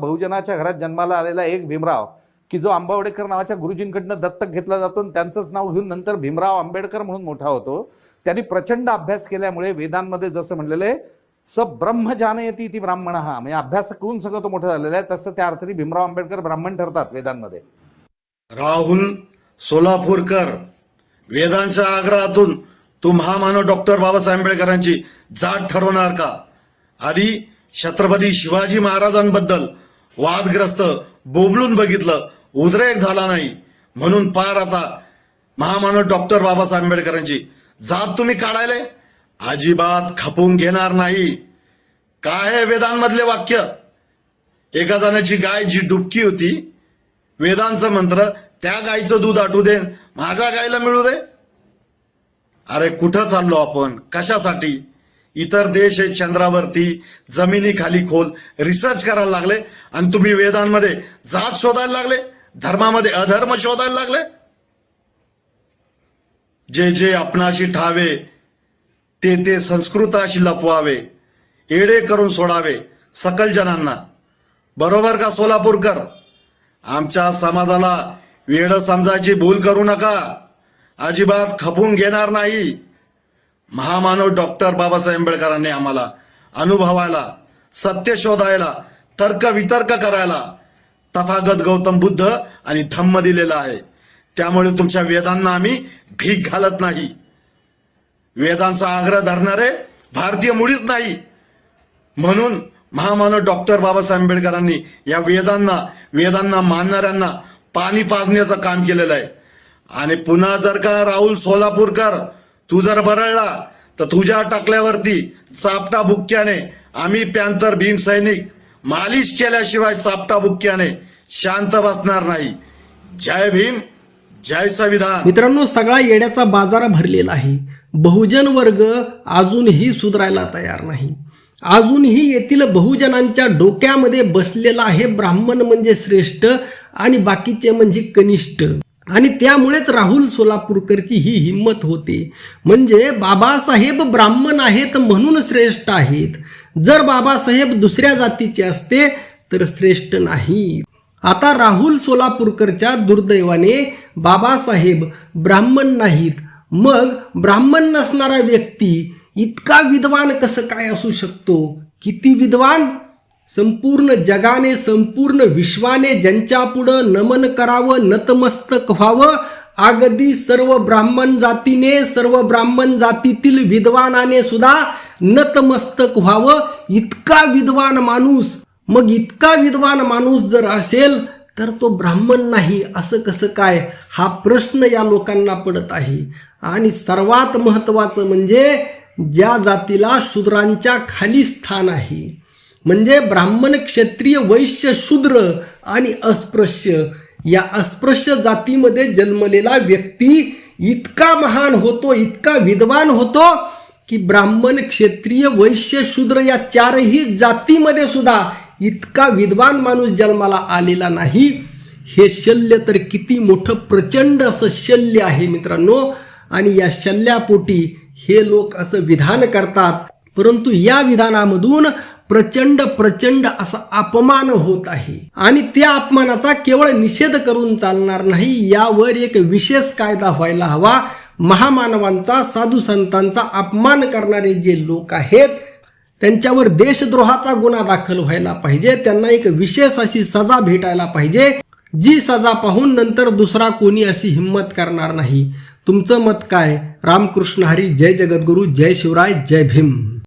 बहुजनाच्या घरात जन्माला आलेला एक भीमराव की जो आंबावडेकर नावाच्या गुरुजींकडनं दत्तक घेतला जातो आणि त्यांचंच नाव घेऊन नंतर भीमराव आंबेडकर म्हणून मोठा होतो. त्यांनी प्रचंड अभ्यास केल्यामुळे वेदांमध्ये जसं म्हणलेलं आहे स ब्रह्म जानयती ती ब्राह्मण. हा म्हणजे अभ्यास करून सगळं तो मोठं झालेला आहे तसं त्या अर्थाने भीमराव आंबेडकर ब्राह्मण ठरतात वेदांमध्ये. राहुल सोलापूरकर वेदांच्या आग्रहातून तू महामानव डॉक्टर बाबासाहेब आंबेडकरांची जात ठरवणार का? आधी छत्रपती शिवाजी महाराजांबद्दल वादग्रस्त बोबलून बघितलं उद्रेक झाला नाही. म्हणून पार आता महामानव डॉक्टर बाबासाहेब आंबेडकरांची. जात तुम्ही काढायले? अजिबात खपून घेणार नाही. काय हे वेदांमधले वाक्य? एका जणाची गाय जी डुबकी होती वेदांचं मंत्र त्या गायीचं दूध आटू दे माझ्या गायला मिळू दे? अरे कुठं चाललो आपण? कशासाठी? इतर देश हे चंद्रावरती जमिनीखाली खोल रिसर्च करायला लागले. आणि तुम्ही वेदांमध्ये जात शोधायला लागले धर्मामध्ये अधर्म शोधायला लागले. जे जे आपणाशी ठावे ते ते संस्कृताशी लपवावे एडे करून सोडावे सकल जनांना. बरोबर का सोलापूरकर? आमच्या समाजाला वेड समजायची भूल करू नका. अजिबात खपून घेणार नाही. महामानव डॉक्टर बाबासाहेब आंबेडकरांनी आम्हाला अनुभवायला सत्य शोधायला तर्क वितर्क करायला तथागत गौतम बुद्ध आणि धम्म दिलेला आहे. त्यामुळे तुमच्या वेदांना आम्ही भीक घालत नाही. वेदांचा आग्रह धरणारे भारतीय मुळीच नाही. म्हणून महामानव डॉक्टर बाबासाहेब आंबेडकरांनी या वेदांना वेदांना मानणाऱ्यांना पाणी पाजण्याचं काम केलेलं आहे. आणि पुन्हा जर का राहुल सोलापूरकर तू जर बरळला तर तुझ्या टाकल्यावरती चापटा बुक्क्याने. आम्ही पॅन्थर भीम सैनिक मालिश केल्याशिवाय चापटा बुक्क्याने शांत बसणार नाही. जय भीम जय संविधान. मित्रांनो सगळा येड्याचा बाजार भरलेला आहे. बहुजन वर्ग अजूनही सुधारायला तयार नाही. अजूनही येथील बहुजनांच्या डोक्यामध्ये बसलेला आहे ब्राह्मण म्हणजे श्रेष्ठ आणि बाकीचे म्हणजे कनिष्ठ. आणि त्यामुळेच राहुल सोलापूरकरची ही हिंमत होते. म्हणजे बाबासाहेब ब्राह्मण आहेत म्हणून श्रेष्ठ आहेत. जर बाबासाहेब दुसऱ्या जातीचे असते तर श्रेष्ठ नाही. आता राहुल सोलापूरकरच्या दुर्दैवाने बाबासाहेब ब्राह्मण नाहीत. मग ब्राह्मण नसणारा व्यक्ती इतका विद्वान कसं काय असू शकतो? किती विद्वान? संपूर्ण जगाने संपूर्ण विश्वाने ज्यांच्या पुढं नमन करावं नतमस्तक व्हावं अगदी सर्व ब्राह्मण जातीने सर्व ब्राह्मण जातीतील विद्वानाने सुद्धा नतमस्तक व्हावं. इतका विद्वान माणूस मग इतका विद्वान माणूस जर असेल तर तो ब्राह्मण नाही. असं कसं काय? हा प्रश्न या लोकांना पडत आहे. आणि सर्वात महत्वाचं म्हणजे ज्या जातीला शूद्रांच्या खाली स्थान आहे. म्हणजे ब्राह्मण क्षत्रिय वैश्य शूद्र आणि अस्पृश्य. या अस्पृश्य जातीमध्ये जन्मलेला व्यक्ती इतका महान होतो इतका विद्वान होतो की ब्राह्मण क्षत्रिय वैश्य शूद्र या चारही जातीमध्ये सुद्धा इतका विद्वान माणूस जन्माला आलेला नाही. हे शल्य तर किती मोठं प्रचंड असं शल्य आहे मित्रांनो. आणि या शल्यापोटी हे लोक असं विधान करतात. परंतु या विधानामधून प्रचंड प्रचंड असा अपमान होत आहे. आणि त्या अपमानाचा केवळ निषेध करून चालणार नाही यावर एक विशेष कायदा व्हायला हवा. महामानवांचा साधू संतांचा अपमान करणारे जे लोक आहेत त्यांच्यावर देशद्रोहाचा गुन्हा दाखल व्हायला पाहिजे. त्यांना एक विशेष अशी सजा भेटायला पाहिजे. जी सजा पाहून नंतर दुसरा कोणी अशी हिंमत करणार नाही. तुमचं मत काय? रामकृष्ण हरी जय जगद्गुरू जय शिवराय जय भीम.